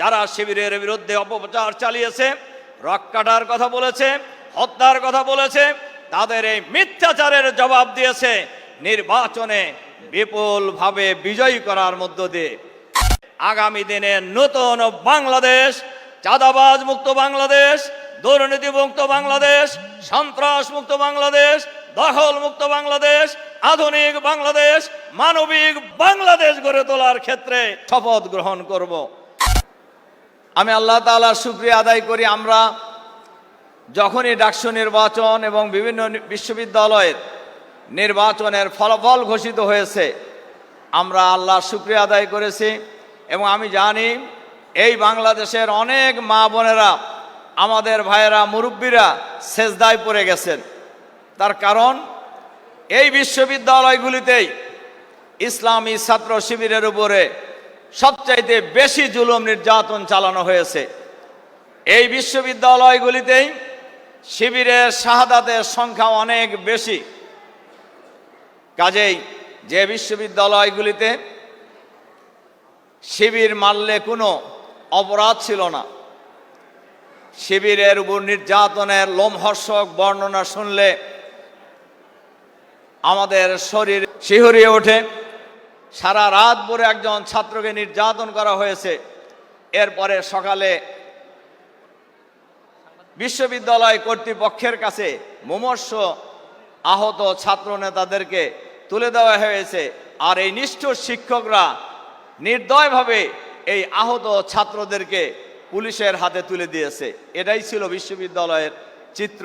যারা শিবিরের বিরুদ্ধে অপপ্রচার চালিয়েছে রক কাটার কথা বলেছে, হত্যার কথা বলেছে, তাদের এই মিথ্যাচারের জবাব দিয়েছে, নির্বাচনে বিপুলভাবে বিজয়ী করার মধ্য দিয়ে। আগামী দিনে নতুন বাংলাদেশ, চাঁদাবাজ মুক্ত বাংলাদেশ, দুর্নীতি মুক্ত বাংলাদেশ, সন্ত্রাস মুক্ত বাংলাদেশ, দখল মুক্ত বাংলাদেশ, আধুনিক বাংলাদেশ, মানবিক বাংলাদেশ গড়ে তোলার ক্ষেত্রে শপথ গ্রহণ করব। আমি আল্লাহ তাআলার শুক্রিয়া আদায় করি। আমরা যখনই ডাকসু নির্বাচন এবং বিভিন্ন বিশ্ববিদ্যালয়ের নির্বাচনের ফলাফল ঘোষিত হয়েছে, আমরা আল্লাহর শুক্রিয়া আদায় করেছি এবং আমি জানি এই বাংলাদেশের অনেক মা বোনেরা, আমাদের ভাইয়েরা, মুরব্বীরা সেজদায় পড়ে গেছেন। তার কারণ, এই বিশ্ববিদ্যালয়গুলিতেই ইসলামী ছাত্র শিবিরের উপরে সবচাইতে বেশি জুলুম নির্যাতন চালানো হয়েছে। এই বিশ্ববিদ্যালয়গুলিতেই শিবিরের শাহাদাতের সংখ্যা অনেক বেশি। কাজেই যে বিশ্ববিদ্যালয়গুলিতে শিবির মারলে কোনো অপরাধ ছিল না। শিবিরের উপর নির্যাতনের লোমহর্ষক বর্ণনা শুনলে আমাদের শরীর শিহরিয়ে ওঠে। সারা রাত ভরে একজন ছাত্রকে নির্যাতন করা হয়েছে। এরপরে সকালে বিশ্ববিদ্যালয় কর্তৃপক্ষের কাছে মুমর্ষ আহত ছাত্র নেতাদেরকে তুলে দেওয়া হয়েছে আর এই নিষ্ঠুর শিক্ষকরা নির্দয়ভাবে এই আহত ছাত্রদেরকে পুলিশের হাতে তুলে দিয়েছে। এটাই ছিল বিশ্ববিদ্যালয়ের চিত্র।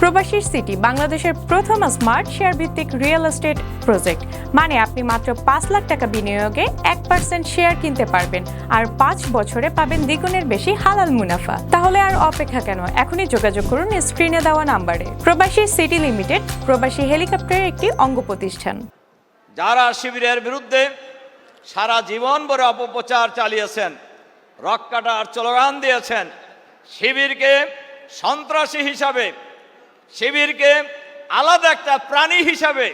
প্রবাসীর সিটি বাংলাদেশের প্রথম স্মার্ট শেয়ার ভিত্তিক রিয়েল এস্টেট প্রজেক্ট। মানে আপনি মাত্র পাঁচ লাখ টাকা বিনিয়োগে এক পার্সেন্ট শেয়ার কিনতে পারবেন আর পাঁচ বছরে পাবেন দ্বিগুণের বেশি হালাল মুনাফা। তাহলে আর অপেক্ষা কেন? এখনই যোগাযোগ করুন স্ক্রিনে দেওয়া নাম্বারে। প্রবাসী সিটি লিমিটেড, প্রবাসী হেলিকপ্টারের একটি অঙ্গ প্রতিষ্ঠান। যারা শিবিরের বিরুদ্ধে সারা জীবন ভরে অপপ্রচার চালিয়েছেন রক কাটার স্লোগান দিয়েছেন, শিবিরকে সন্ত্রাসী হিসাবে শিবিরকে আলাদা একটা প্রাণী হিসাবে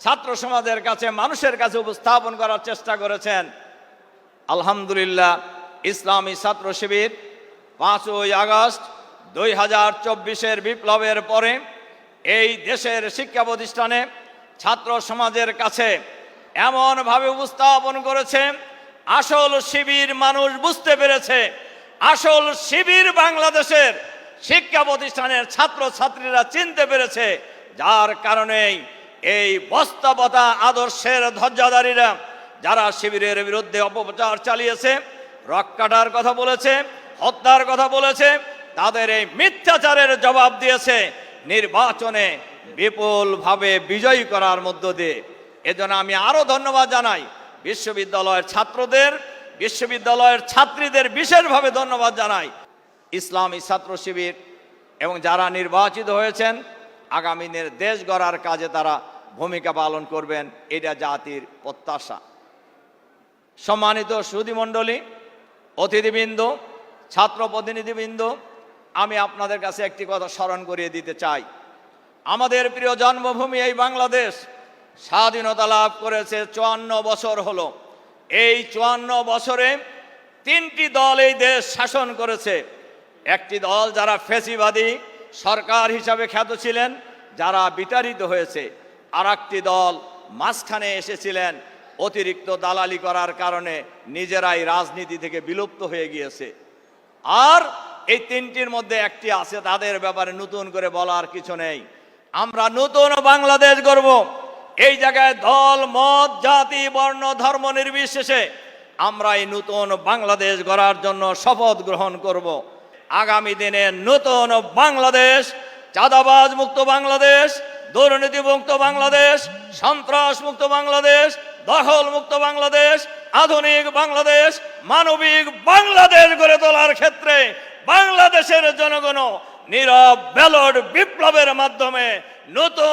ছাত্র সমাজের কাছে, মানুষের কাছে উপস্থাপন করার চেষ্টা করেছেন। আলহামদুলিল্লাহ, ইসলামী ছাত্র শিবির পাঁচই আগস্ট দুই হাজার চব্বিশের বিপ্লবের পরে এই দেশের শিক্ষা প্রতিষ্ঠানে ছাত্র সমাজের কাছে এমনভাবে উপস্থাপন করেছে, আসল শিবির মানুষ বুঝতে পেরেছে, আসল শিবির বাংলাদেশের শিক্ষা প্রতিষ্ঠানের ছাত্র ছাত্রীরা চিনতে পেরেছে, যার কারণেই এই বস্তাবতা আদর্শের ধ্বজাধারীরা যারা শিবিরের বিরুদ্ধে অপপ্রচার চালিয়েছে রক কাটার কথা বলেছে, হত্যার কথা বলেছে, তাদের এই মিথ্যাচারের জবাব দিয়েছে, নির্বাচনে বিপুলভাবে বিজয়ী করার মধ্য দিয়ে। এজন্য আমি আরও ধন্যবাদ জানাই বিশ্ববিদ্যালয়ের ছাত্রদের, বিশ্ববিদ্যালয়ের ছাত্রীদের বিশেষভাবে ধন্যবাদ জানাই ইসলামী ছাত্র শিবির এবং যারা নির্বাচিত হয়েছেন, আগামী দিনের দেশ গড়ার কাজে তারা ভূমিকা পালন করবেন, এটা জাতির প্রত্যাশা। সম্মানিত সুধীমণ্ডলী, অতিথিবৃন্দ, ছাত্র প্রতিনিধিবৃন্দ, আমি আপনাদের কাছে একটি কথা স্মরণ করিয়ে দিতে চাই। আমাদের প্রিয় জন্মভূমি এই বাংলাদেশ স্বাধীনতা লাভ করেছে চুয়ান্ন বছর হলো। এই চুয়ান্ন বছরে তিনটি দল এই দেশ শাসন করেছে। একটি দল যারা ফেসিবাদী সরকার হিসাবে খ্যাত ছিলেন, যারা বিতাড়িত হয়েছে আর দল মাঝখানে এসেছিলেন, অতিরিক্ত দালালি করার কারণে নিজেরাই রাজনীতি থেকে বিলুপ্ত হয়ে গিয়েছে। আর এই তিনটির মধ্যে একটি আছে তাদের ব্যাপারে নতুন করে বলার কিছু নেই। আমরা নতুন বাংলাদেশ গড়ব। এই জায়গায় দল, মত, জাতি, বর্ণ, ধর্ম নির্বিশেষে আমরা এই নতুন বাংলাদেশ গড়ার জন্য শপথ গ্রহণ করব। আগামী দিনে নতুন বাংলাদেশ, চাঁদাবাজ মুক্ত বাংলাদেশ, দুর্নীতি মুক্ত বাংলাদেশ, সন্ত্রাস মুক্ত বাংলাদেশ, দখল মুক্ত বাংলাদেশ, আধুনিক বাংলাদেশ, মানবিক বাংলাদেশ গড়ে তোলার ক্ষেত্রে বাংলাদেশের জনগণ নীরব ব্যালট বিপ্লবের মাধ্যমে নতুন